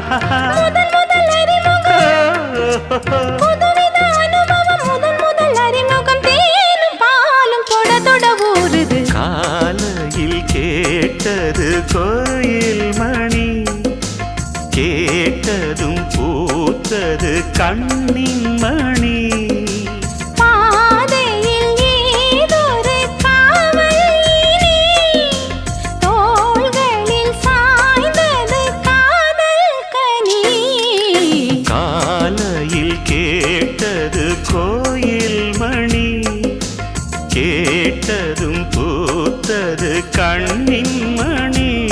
முதல் முதல் அறிமுகம் புதுவித அனுபவம் முதல் முதல் அறிமுகம் தேனும் பாலும் தொட தொட ஊறுது. காலையில் கேட்டது கோயில் மணி. கேட்டதும் பூத்தது கண்ணின் மணி. கேட்டதும் பூத்தது கண்ணின் மணி.